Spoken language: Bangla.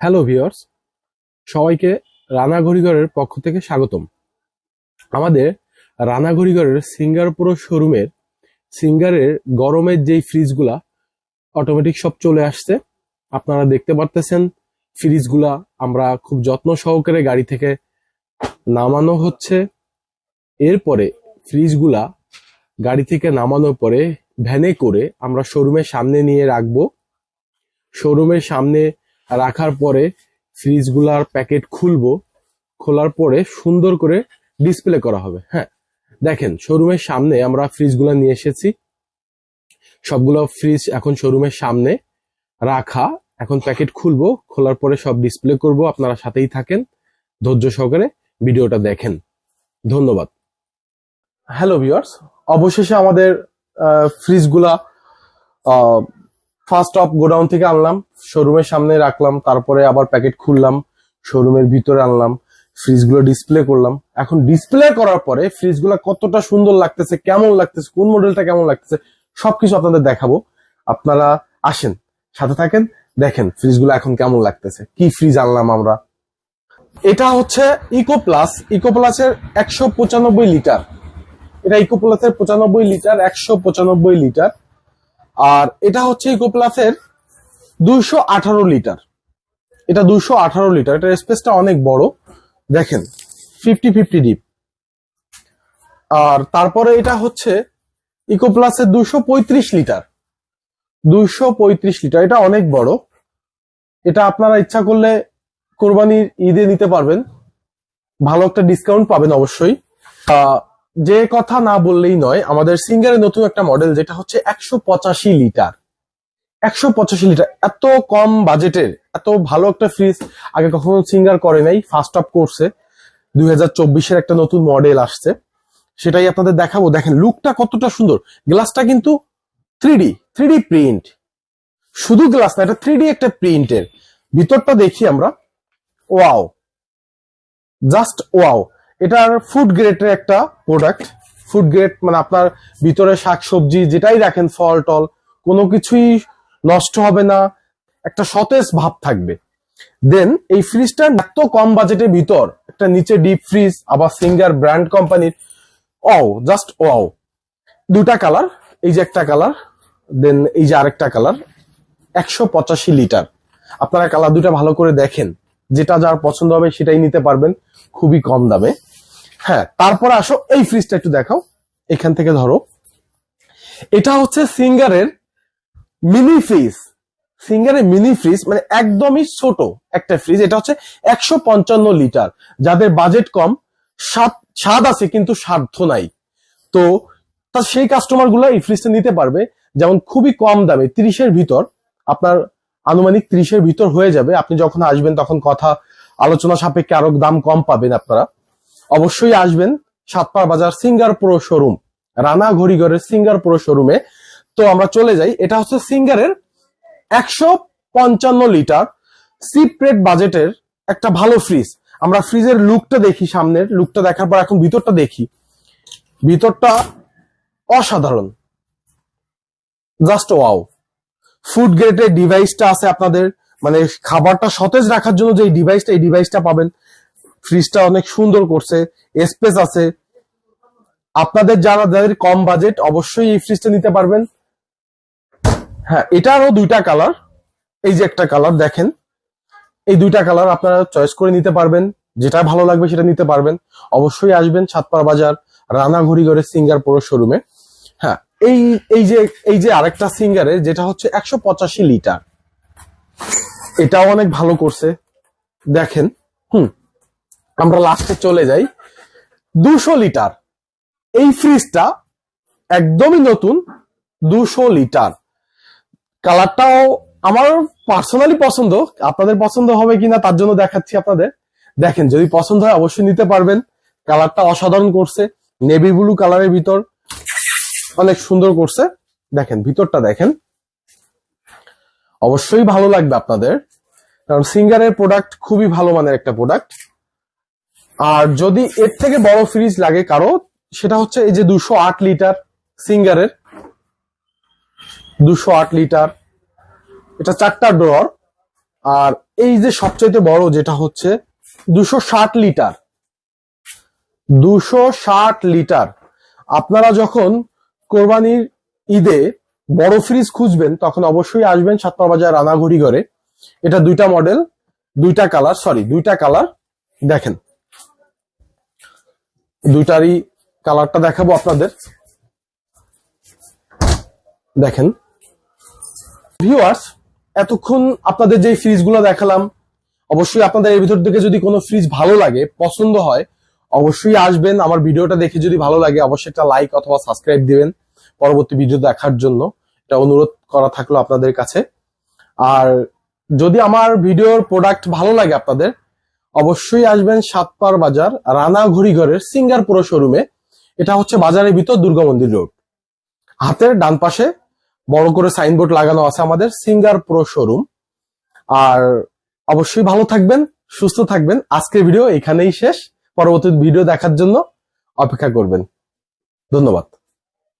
হ্যালো ভিউয়ার্স সবাইকে রানা ঘড়িঘরের পক্ষ থেকে স্বাগতম। আমাদের রানা ঘড়িঘরের সিঙ্গার প্রো শোরুমের সিঙ্গারের গরমের যেই ফ্রিজগুলা অটোমেটিক সব চলে আসছে। আপনারা দেখতে পারতেছেন ফ্রিজগুলা আমরা খুব যত্ন সহকারে গাড়ি থেকে নামানো হচ্ছে। এরপরে ফ্রিজগুলা গাড়ি থেকে নামানোর পরে ভ্যানে করে আমরা শোরুমের সামনে নিয়ে রাখব। শোরুমের সামনে রাখার পরে ফ্রিজগুলার প্যাকেট খুলবো, খোলার পরে সুন্দর করে ডিসপ্লে করা হবে। হ্যাঁ দেখেন শোরুমের সামনে আমরা ফ্রিজগুলো নিয়ে এসেছি। সবগুলো ফ্রিজ এখন শোরুমের সামনে রাখা। এখন প্যাকেট খুলবো, খোলার পরে সব ডিসপ্লে করব, আপনারা সাথেই থাকেন, ধৈর্য সহকারে ভিডিওটা দেখেন। ধন্যবাদ। হ্যালো ভিউয়ার্স, অবশেষে আমাদের ফ্রিজগুলা ফার্স্ট অফ গোডাউন থেকে আনলাম শোরুমের সামনে রাখলাম, তারপরে আবার প্যাকেট খুললাম শোরুমের ভিতরে আনলাম ফ্রিজগুলো ডিসপ্লে করলাম। এখন ডিসপ্লে করার পরে ফ্রিজগুলো কতটা সুন্দর লাগতেছে, কেমন লাগতেছে, কোন মডেলটা কেমন লাগতেছে, সবকিছু আপনাদের দেখাবো। আপনারা আসেন, সাথে থাকেন, দেখেন ফ্রিজগুলো এখন কেমন লাগতেছে, কি ফ্রিজ আনলাম আমরা। এটা হচ্ছে ইকো প্লাস ইকো প্লাসের একশো পঁচানব্বই লিটার। এটা ইকো প্লাসের পঁচানব্বই লিটার, একশো পঁচানব্বই লিটার। আর এটা হচ্ছে ইকো প্লাসের দুইশো আঠারো লিটার। এটা দুইশো আঠারো লিটার, এটার স্পেসটা অনেক বড়। দেখেন ফিফটি ফিফটি ডিপ আর তারপরে এটা হচ্ছে ইকো প্লাসের দুইশো পঁয়ত্রিশ লিটার। দুইশো পঁয়ত্রিশ লিটার, এটা অনেক বড়। এটা আপনারা ইচ্ছা করলে কোরবানির ঈদে নিতে পারবেন। ভালো একটা ডিসকাউন্ট পাবেন অবশ্যই। যে কথা না বললেই নয়, আমাদের সিঙ্গারের নতুন একটা মডেল যেটা হচ্ছে একশো পঁচাশি লিটার। একশো পঁচাশি লিটার, এত কম বাজেটের, এত ভালো একটা ফ্রিজ আগে কখনো সিঙ্গার করে নাই ফার্স্ট আপ করছে। দুই হাজার চব্বিশের একটা নতুন মডেল আসছে। সেটাই আপনাদের দেখাবো। দেখেন লুকটা কতটা সুন্দর। গ্লাসটা কিন্তু three D three D print শুধু গ্লাস না, এটা থ্রি ডি একটা প্রিন্টের ভিতরটা দেখি আমরা। ওয়াও জাস্ট ওয়াও এটার ফুড গ্রেডের একটা প্রোডাক্ট ফুড গ্রেড মানে আপনার ভিতরে শাকসবজি যেটাই রাখেন ফল, টল, কোনো কিছুই নষ্ট হবে না, একটা সতেজ ভাব থাকবে। দেন এই ফ্রিজটা এত কম বাজেটের ভিতর, একটা নিচে ডিপ ফ্রিজ আবার সিঙ্গার ব্র্যান্ড কোম্পানির ও জাস্ট ওয়াও। দুটা কালার এই যে একটা কালার দেন এই যে আরেকটা কালার একশো পঁচাশি লিটার আপনারা কালার দুটা ভালো করে দেখেন, যেটা যার পছন্দ হবে সেটাই নিতে পারবেন। খুবই কম দামে। হ্যাঁ তারপরে আসো, এই ফ্রিজটা একটু দেখাও। এখান থেকে ধরো। এটা হচ্ছে সিঙ্গারের মিনি ফ্রিজ সিঙ্গারের মিনি ফ্রিজ মানে একদমই ছোট একটা ফ্রিজ এটা হচ্ছে একশো পঞ্চান্ন লিটার। যাদের বাজেট কম, স্বাদ স্বাদ আছে কিন্তু সাধ্য নাই। তা সেই কাস্টমারগুলো এই ফ্রিজটা নিতে পারবে। যেমন খুবই কম দামে, তিরিশের ভিতর। আপনার আনুমানিক ত্রিশের ভিতর হয়ে যাবে। আপনি যখন আসবেন, তখন কথা আলোচনা সাপেক্ষে আরও দাম কম পাবেন আপনারা। অবশ্যই আসবেন Satpar Bazar Singer pro showroom, Rana ঘড়িঘরের Singer pro শোরুমে। তো আমরা চলে যাই, এটা হচ্ছে সিঙ্গারের একশো পঞ্চান্ন লিটার সিপ্রেট বাজেটের একটা ভালো ফ্রিজ। আমরা ফ্রিজের লুকটা দেখি সামনের, লুকটা দেখার পর এখন ভিতরটা দেখি। ভিতরটা অসাধারণ। Just wow. ফুড গ্রেডের ডিভাইসটা আছে আপনাদের মানে খাবারটা সতেজ রাখার জন্য যে ডিভাইসটা এই ডিভাইসটা পাবেন ফ্রিজটা অনেক সুন্দর করছে স্পেস আছে। আপনাদের যারা, যাদের কম বাজেট অবশ্যই এই ফ্রিজটা নিতে পারবেন। হ্যাঁ এটারও দুইটা কালার এই যে একটা কালার দেখেন। এই দুইটা কালার আপনারা চয়েস করে নিতে পারবেন, যেটা ভালো লাগবে সেটা নিতে পারবেন। অবশ্যই আসবেন সাতপাড়া বাজার রানা ঘড়িঘরের সিঙ্গার পুরো শোরুমে হ্যাঁ এই এই যে এই যে আরেকটা সিঙ্গারের, যেটা হচ্ছে একশো পঁচাশি লিটার। এটাও অনেক ভালো করছে। দেখেন, হুম, আমরা লাস্টে চলে যাই। দুশো লিটার। এই ফ্রিজটা একদমই নতুন, দুশো লিটার। কালারটাও আমার পার্সোনালি পছন্দ। আপনাদের পছন্দ হবে কিনা তার জন্য দেখাচ্ছি আপনাদের। দেখেন, যদি পছন্দ হয় অবশ্যই নিতে পারবেন। কালারটা অসাধারণ করছে। নেভি ব্লু কালারের ভিতর অনেক সুন্দর করছে। দেখেন, ভিতরটা দেখেন। অবশ্যই ভালো লাগবে আপনাদের। কারণ সিঙ্গারের প্রোডাক্ট খুবই ভালো মানের একটা প্রোডাক্ট আর যদি এর থেকে বড় ফ্রিজ লাগে কারও, সেটা হচ্ছে এই যে দুশো আট লিটার সিঙ্গারের দুশো আট লিটার এটা চারটা ড্রয়ার আর এই যে সবচাইতে বড় যেটা হচ্ছে, দুশো ষাট লিটার দুশো ষাট লিটার আপনারা যখন কোরবানির ঈদে বড় ফ্রিজ খুঁজবেন, তখন অবশ্যই আসবেন সাতমা বাজার রানাঘড়ি ঘরে। এটা দুইটা মডেল দুইটা কালার সরি দুইটা কালার দেখেন। দুইটারই কালারটা দেখাবো আপনাদের। দেখেন। ভিউয়ার্স এতক্ষণ আপনাদের যে ফ্রিজগুলো দেখালাম, অবশ্যই আপনাদের এর ভিতর থেকে যদি কোনো ফ্রিজ ভালো লাগে, পছন্দ হয়, অবশ্যই আসবেন। আমার ভিডিওটা দেখে যদি ভালো লাগে, অবশ্যই একটা লাইক অথবা সাবস্ক্রাইব দিবেন। পরবর্তী ভিডিও দেখার জন্য এটা অনুরোধ করা থাকল আপনাদের কাছে। আর যদি আমার ভিডিওর প্রোডাক্ট ভালো লাগে আপনাদের, অবশ্যই আসবেন সাতপার বাজার, রানা ঘড়িঘরের সিঙ্গার পুরো শোরুমে এটা হচ্ছে বাজারের ভিতর দুর্গা মন্দির রোড হাতের ডান পাশে বড় করে সাইনবোর্ড লাগানো আছে আমাদের সিঙ্গার প্রো শোরুম আর অবশ্যই ভালো থাকবেন, সুস্থ থাকবেন। আজকের ভিডিও এখানেই শেষ। পরবর্তী ভিডিও দেখার জন্য অপেক্ষা করবেন। ধন্যবাদ।